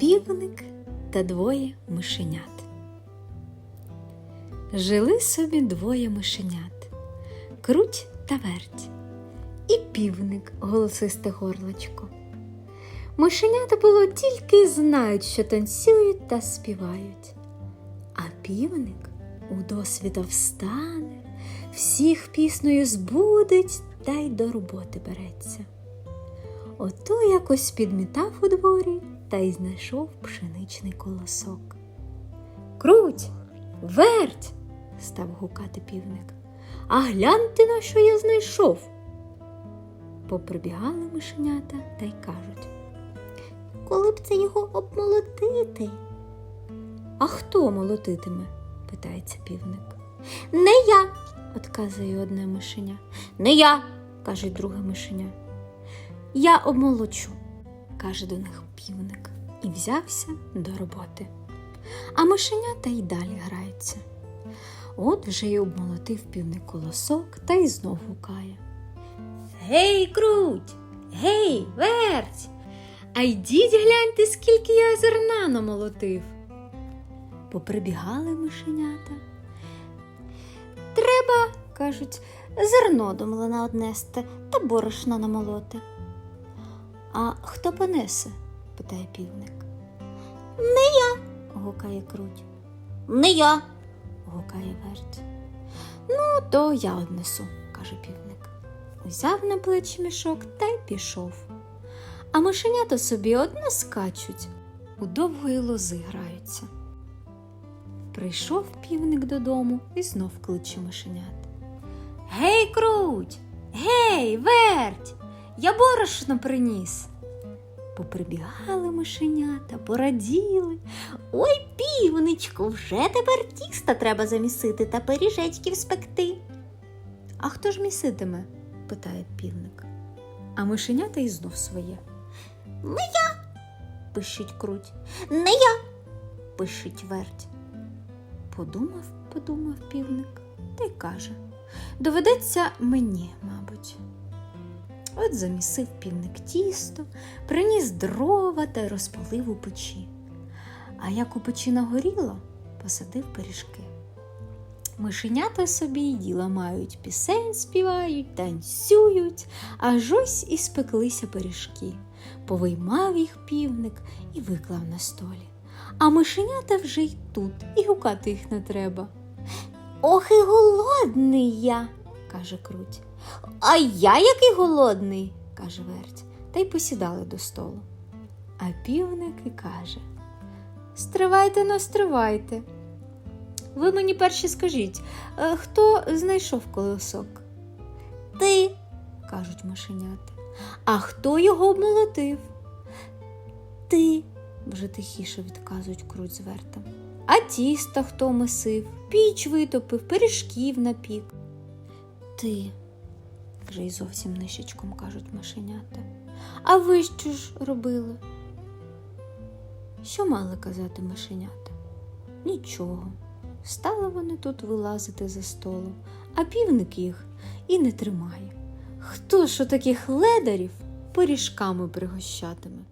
Півник та двоє мишенят. Жили собі двоє мишенят круть та верть, і півник голосисте горлочко. Мишенята було тільки й знають, що танцюють та співають. А півник у досвіта встане, всіх піснею збудить та й до роботи береться. Ото якось підмітав у дворі та й знайшов пшеничний колосок. Круть, верть, став гукати півник. А гляньте, на що я знайшов. Поприбігали мишенята та й кажуть. Коли б це його обмолотити? А хто молотитиме? питається півник. Не я, Отказує одне мишеня. не я. каже друге мишеня. Я обмолочу, каже до них півник, і взявся до роботи. А мишенята й далі граються. От вже й обмолотив півник колосок та й знов гукає. Гей, круть, гей, верть. А йдіть гляньте, скільки я зерна намолотив. Поприбігали мишенята. Треба, кажуть, зерно до млина однести та борошна намолоти. А хто понесе? питає півник. Не я, Гукає круть, не я. гукає верть. Ну, то я однесу, каже півник. Узяв на плечі мішок та й пішов. А мишенята собі одне скачуть, у довгої лози граються. Прийшов півник додому і знов кличе мишенят. Гей, круть! Гей, верть! Я борошно приніс. Поприбігали мишенята, пораділи. Ой, півничку, вже тепер тіста треба замісити та пиріжечків спекти. А хто ж міситиме? питає півник. А мишенята й знов своє. Не я, пишіть круть. Не я, пишіть верть. Подумав, подумав півник та й каже: доведеться мені, мабуть. От замісив півник тісто, приніс дрова та розпалив у печі. А як у печі нагоріло, посадив пиріжки. Мишенята собі діла мають, пісень співають, танцюють, аж ось і спеклися пиріжки. Повиймав їх півник і виклав на столі. А мишенята вже й тут, і гукати їх не треба, Ох і голодний я. Каже круть. А я який голодний. каже верть, та й посідали до столу. А півник і каже Стривайте, но стривайте. Ви мені перші скажіть, е, хто знайшов колосок? Ти. кажуть мишенята. А хто його обмолотив? Ти. вже тихіше відказують круть з вертом. А тіста хто месив, піч витопив, пиріжків напік. Ти, вже й зовсім нищечком кажуть мишенята. А ви що ж робили? Що мали казати мишенята? Нічого. Стали вони тут вилазити за столу, а півник їх і не тримає. Хто ж у таких ледарів пиріжками пригощатиме?